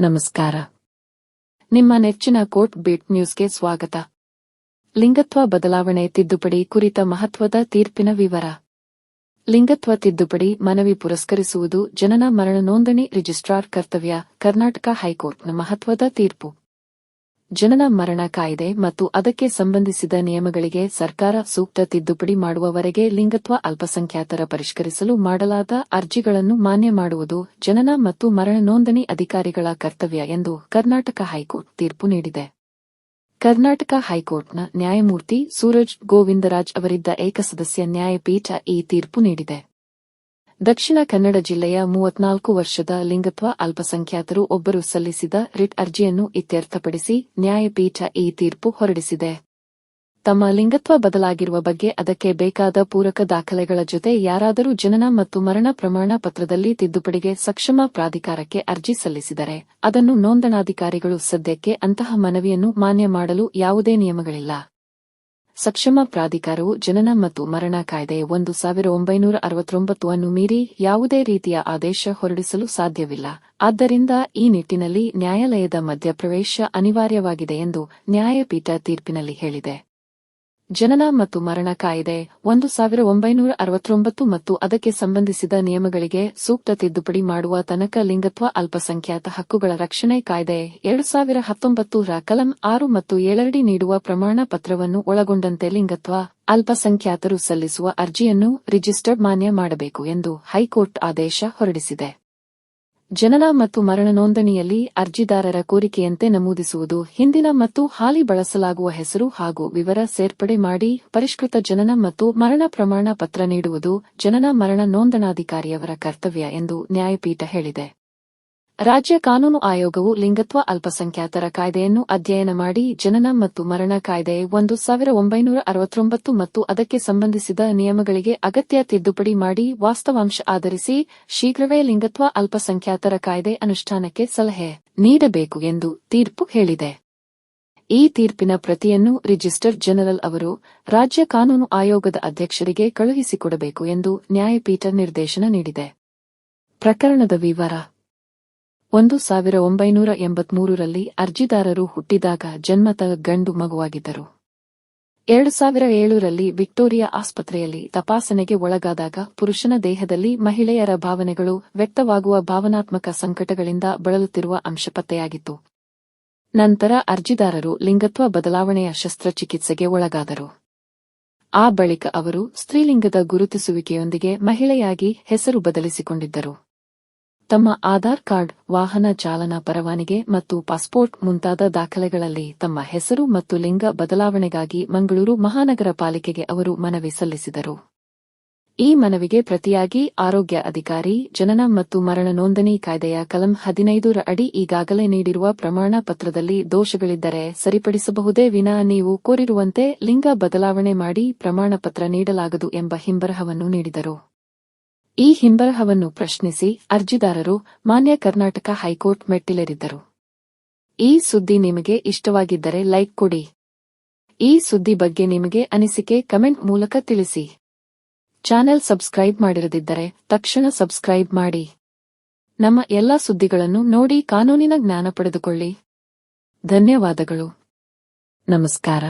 ನಮಸ್ಕಾರ. ನಿಮ್ಮ ನೆಚ್ಚಿನ ಕೋರ್ಟ್ ಬೀಟ್ ನ್ಯೂಸ್ಗೆ ಸ್ವಾಗತ. ಲಿಂಗತ್ವ ಬದಲಾವಣೆ ತಿದ್ದುಪಡಿ ಕುರಿತ ಮಹತ್ವದ ತೀರ್ಪಿನ ವಿವರ. ಲಿಂಗತ್ವ ತಿದ್ದುಪಡಿ ಮನವಿ ಪುರಸ್ಕರಿಸುವುದು ಜನನ ಮರಣ ನೋಂದಣಿ ರಿಜಿಸ್ಟ್ರಾರ್ ಕರ್ತವ್ಯ, ಕರ್ನಾಟಕ ಹೈಕೋರ್ಟ್ನ ಮಹತ್ವದ ತೀರ್ಪು. ಜನನ ಮರಣ ಕಾಯ್ದೆ ಮತ್ತು ಅದಕ್ಕೆ ಸಂಬಂಧಿಸಿದ ನಿಯಮಗಳಿಗೆ ಸರ್ಕಾರ ಸೂಕ್ತ ತಿದ್ದುಪಡಿ ಮಾಡುವವರೆಗೆ ಲಿಂಗತ್ವ ಅಲ್ಪಸಂಖ್ಯಾತರ ಪರಿಷ್ಕರಿಸಲು ಮಾಡಲಾದ ಅರ್ಜಿಗಳನ್ನು ಮಾನ್ಯ ಮಾಡುವುದು ಜನನ ಮತ್ತು ಮರಣ ನೋಂದಣಿ ಅಧಿಕಾರಿಗಳ ಕರ್ತವ್ಯ ಎಂದು ಕರ್ನಾಟಕ ಹೈಕೋರ್ಟ್ ತೀರ್ಪು ನೀಡಿದೆ. ಕರ್ನಾಟಕ ಹೈಕೋರ್ಟ್ನ ನ್ಯಾಯಮೂರ್ತಿ ಸೂರಜ್ ಗೋವಿಂದರಾಜ್ ಅವರಿದ್ದ ಏಕಸದಸ್ಯ ನ್ಯಾಯಪೀಠ ಈ ತೀರ್ಪು ನೀಡಿದೆ. ದಕ್ಷಿಣ ಕನ್ನಡ ಜಿಲ್ಲೆಯ ಮೂವತ್ನಾಲ್ಕು ವರ್ಷದ ಲಿಂಗತ್ವ ಅಲ್ಪಸಂಖ್ಯಾತರು ಒಬ್ಬರು ಸಲ್ಲಿಸಿದ ರಿಟ್ ಅರ್ಜಿಯನ್ನು ಇತ್ಯರ್ಥಪಡಿಸಿ ನ್ಯಾಯಪೀಠ ಈ ತೀರ್ಪು ಹೊರಡಿಸಿದೆ. ತಮ್ಮ ಲಿಂಗತ್ವ ಬದಲಾಗಿರುವ ಬಗ್ಗೆ ಅದಕ್ಕೆ ಬೇಕಾದ ಪೂರಕ ದಾಖಲೆಗಳ ಜೊತೆ ಯಾರಾದರೂ ಜನನ ಮತ್ತು ಮರಣ ಪ್ರಮಾಣ ಪತ್ರದಲ್ಲಿ ತಿದ್ದುಪಡಿಗೆ ಸಕ್ಷಮ ಪ್ರಾಧಿಕಾರಕ್ಕೆ ಅರ್ಜಿ ಸಲ್ಲಿಸಿದರೆ ಅದನ್ನು ನೋಂದಣಾಧಿಕಾರಿಗಳು ಸದ್ಯಕ್ಕೆ ಅಂತಹ ಮನವಿಯನ್ನು ಮಾನ್ಯ ಮಾಡಲು ಯಾವುದೇ ನಿಯಮಗಳಿಲ್ಲ. ಸಕ್ಷಮ ಪ್ರಾಧಿಕಾರವು ಜನನ ಮತ್ತು ಮರಣ ಕಾಯ್ದೆ ಒಂದು ಸಾವಿರ ಒಂಬೈನೂರ ಅರವತ್ತೊಂಬತ್ತು ಅನ್ನು ಮೀರಿ ಯಾವುದೇ ರೀತಿಯ ಆದೇಶ ಹೊರಡಿಸಲು ಸಾಧ್ಯವಿಲ್ಲ. ಆದ್ದರಿಂದ ಈ ನಿಟ್ಟಿನಲ್ಲಿ ನ್ಯಾಯಾಲಯದ ಮಧ್ಯಪ್ರವೇಶ ಅನಿವಾರ್ಯವಾಗಿದೆ ಎಂದು ನ್ಯಾಯಪೀಠ ತೀರ್ಪಿನಲ್ಲಿ ಹೇಳಿದೆ. ಜನನ ಮತ್ತು ಮರಣ ಕಾಯಿದೆ. ಒಂದು ಸಾವಿರ ಒಂಬೈನೂರ ಅರವತ್ತೊಂಬತ್ತು ಮತ್ತು ಅದಕ್ಕೆ ಸಂಬಂಧಿಸಿದ ನಿಯಮಗಳಿಗೆ ಸೂಕ್ತ ತಿದ್ದುಪಡಿ ಮಾಡುವ ತನಕ ಲಿಂಗತ್ವ ಅಲ್ಪಸಂಖ್ಯಾತ ಹಕ್ಕುಗಳ ರಕ್ಷಣೆ ಕಾಯ್ದೆ. ಎರಡು ಸಾವಿರ ಹತ್ತೊಂಬತ್ತು ರ ಕಲಂ ಆರು ಮತ್ತು ಏಳರಡಿ ನೀಡುವ ಪ್ರಮಾಣ ಪತ್ರವನ್ನು ಒಳಗೊಂಡಂತೆ ಲಿಂಗತ್ವ ಅಲ್ಪಸಂಖ್ಯಾತರು ಸಲ್ಲಿಸುವ ಅರ್ಜಿಯನ್ನು ರಿಜಿಸ್ಟರ್ಡ್ ಮಾನ್ಯ ಮಾಡಬೇಕು ಎಂದು ಹೈಕೋರ್ಟ್ ಆದೇಶ ಹೊರಡಿಸಿದೆ. ಜನನ ಮತ್ತು ಮರಣ ನೋಂದಣಿಯಲ್ಲಿ ಅರ್ಜಿದಾರರ ಕೋರಿಕೆಯಂತೆ ನಮೂದಿಸುವುದು, ಹಿಂದಿನ ಮತ್ತು ಹಾಲಿ ಬಳಸಲಾಗುವ ಹೆಸರು ಹಾಗೂ ವಿವರ ಸೇರ್ಪಡೆ ಮಾಡಿ ಪರಿಷ್ಕೃತ ಜನನ ಮತ್ತು ಮರಣ ಪ್ರಮಾಣ ಪತ್ರ ನೀಡುವುದು ಜನನ ಮರಣ ನೋಂದಣಾಧಿಕಾರಿಯವರ ಕರ್ತವ್ಯ ಎಂದು ನ್ಯಾಯಪೀಠ ಹೇಳಿದೆ. ರಾಜ್ಯ ಕಾನೂನು ಆಯೋಗವು ಲಿಂಗತ್ವ ಅಲ್ಪಸಂಖ್ಯಾತರ ಕಾಯ್ದೆಯನ್ನು ಅಧ್ಯಯನ ಮಾಡಿ ಜನನ ಮತ್ತು ಮರಣ ಕಾಯ್ದೆ ಒಂದು ಸಾವಿರ ಒಂಬೈನೂರ ಅರವತ್ತೊಂಬತ್ತು ಮತ್ತು ಅದಕ್ಕೆ ಸಂಬಂಧಿಸಿದ ನಿಯಮಗಳಿಗೆ ಅಗತ್ಯ ತಿದ್ದುಪಡಿ ಮಾಡಿ ವಾಸ್ತವಾಂಶ ಆಧರಿಸಿ ಶೀಘ್ರವೇ ಲಿಂಗತ್ವ ಅಲ್ಪಸಂಖ್ಯಾತರ ಕಾಯ್ದೆ ಅನುಷ್ಠಾನಕ್ಕೆ ಸಲಹೆ ನೀಡಬೇಕು ಎಂದು ತೀರ್ಪು ಹೇಳಿದೆ. ಈ ತೀರ್ಪಿನ ಪ್ರತಿಯನ್ನು ರಿಜಿಸ್ಟರ್ ಜನರಲ್ ಅವರು ರಾಜ್ಯ ಕಾನೂನು ಆಯೋಗದ ಅಧ್ಯಕ್ಷರಿಗೆ ಕಳುಹಿಸಿಕೊಡಬೇಕು ಎಂದು ನ್ಯಾಯಪೀಠ ನಿರ್ದೇಶನ ನೀಡಿದೆ. ಪ್ರಕರಣದ ವಿವರ ಒಂದು ಸಾವಿರ ಒಂಬೈನೂರ ಎಂಬತ್ಮೂರರಲ್ಲಿ ಅರ್ಜಿದಾರರು ಹುಟ್ಟಿದಾಗ ಜನ್ಮತ ಗಂಡು ಮಗುವಾಗಿದ್ದರು. ಎರಡು ಸಾವಿರ ಏಳರಲ್ಲಿ ವಿಕ್ಟೋರಿಯಾ ಆಸ್ಪತ್ರೆಯಲ್ಲಿ ತಪಾಸಣೆಗೆ ಒಳಗಾದಾಗ ಪುರುಷನ ದೇಹದಲ್ಲಿ ಮಹಿಳೆಯರ ಭಾವನೆಗಳು ವ್ಯಕ್ತವಾಗುವ ಭಾವನಾತ್ಮಕ ಸಂಕಟಗಳಿಂದ ಬಳಲುತ್ತಿರುವ ಅಂಶ ಪತ್ತೆಯಾಗಿತ್ತು ನಂತರ ಅರ್ಜಿದಾರರು ಲಿಂಗತ್ವ ಬದಲಾವಣೆಯ ಶಸ್ತ್ರಚಿಕಿತ್ಸೆಗೆ ಒಳಗಾದರು. ಆ ಬಳಿಕ ಅವರು ಸ್ತ್ರೀಲಿಂಗದ ಗುರುತಿಸುವಿಕೆಯೊಂದಿಗೆ ಮಹಿಳೆಯಾಗಿ ಹೆಸರು ಬದಲಿಸಿಕೊಂಡಿದ್ದರು. ತಮ್ಮ ಆಧಾರ್ ಕಾರ್ಡ್, ವಾಹನ ಚಾಲನಾ ಪರವಾನಿಗೆ ಮತ್ತು ಪಾಸ್ಪೋರ್ಟ್ ಮುಂತಾದ ದಾಖಲೆಗಳಲ್ಲಿ ತಮ್ಮ ಹೆಸರು ಮತ್ತು ಲಿಂಗ ಬದಲಾವಣೆಗಾಗಿ ಮಂಗಳೂರು ಮಹಾನಗರ ಪಾಲಿಕೆಗೆ ಅವರು ಮನವಿ ಸಲ್ಲಿಸಿದರು. ಈ ಮನವಿಗೆ ಪ್ರತಿಯಾಗಿ ಆರೋಗ್ಯ ಅಧಿಕಾರಿ, ಜನನ ಮತ್ತು ಮರಣ ನೋಂದಣಿ ಕಾಯ್ದೆಯ ಕಲಂ ಹದಿನೈದರ ಅಡಿ ಈಗಾಗಲೇ ನೀಡಿರುವ ಪ್ರಮಾಣ ಪತ್ರದಲ್ಲಿ ದೋಷಗಳಿದ್ದರೆ ಸರಿಪಡಿಸಬಹುದೇ ವಿನಾ ನೀವು ಕೋರಿರುವಂತೆ ಲಿಂಗ ಬದಲಾವಣೆ ಮಾಡಿ ಪ್ರಮಾಣಪತ್ರ ನೀಡಲಾಗದು ಎಂಬ ಹಿಂಬರಹವನ್ನು ನೀಡಿದರು. ಈ ಹಿಂಬರಹವನ್ನು ಪ್ರಶ್ನಿಸಿ ಅರ್ಜಿದಾರರು ಮಾನ್ಯ ಕರ್ನಾಟಕ ಹೈಕೋರ್ಟ್ ಮೆಟ್ಟಿಲೇರಿದ್ದರು. ಈ ಸುದ್ದಿ ನಿಮಗೆ ಇಷ್ಟವಾಗಿದ್ದರೆ ಲೈಕ್ ಕೊಡಿ. ಈ ಸುದ್ದಿ ಬಗ್ಗೆ ನಿಮಗೆ ಅನಿಸಿಕೆ ಕಮೆಂಟ್ ಮೂಲಕ ತಿಳಿಸಿ. ಚಾನೆಲ್ ಸಬ್ಸ್ಕ್ರೈಬ್ ಮಾಡಿರದಿದ್ದರೆ ತಕ್ಷಣ ಸಬ್ಸ್ಕ್ರೈಬ್ ಮಾಡಿ. ನಮ್ಮ ಎಲ್ಲಾ ಸುದ್ದಿಗಳನ್ನು ನೋಡಿ ಕಾನೂನಿನ ಜ್ಞಾನ ಪಡೆದುಕೊಳ್ಳಿ. ಧನ್ಯವಾದಗಳು. ನಮಸ್ಕಾರ.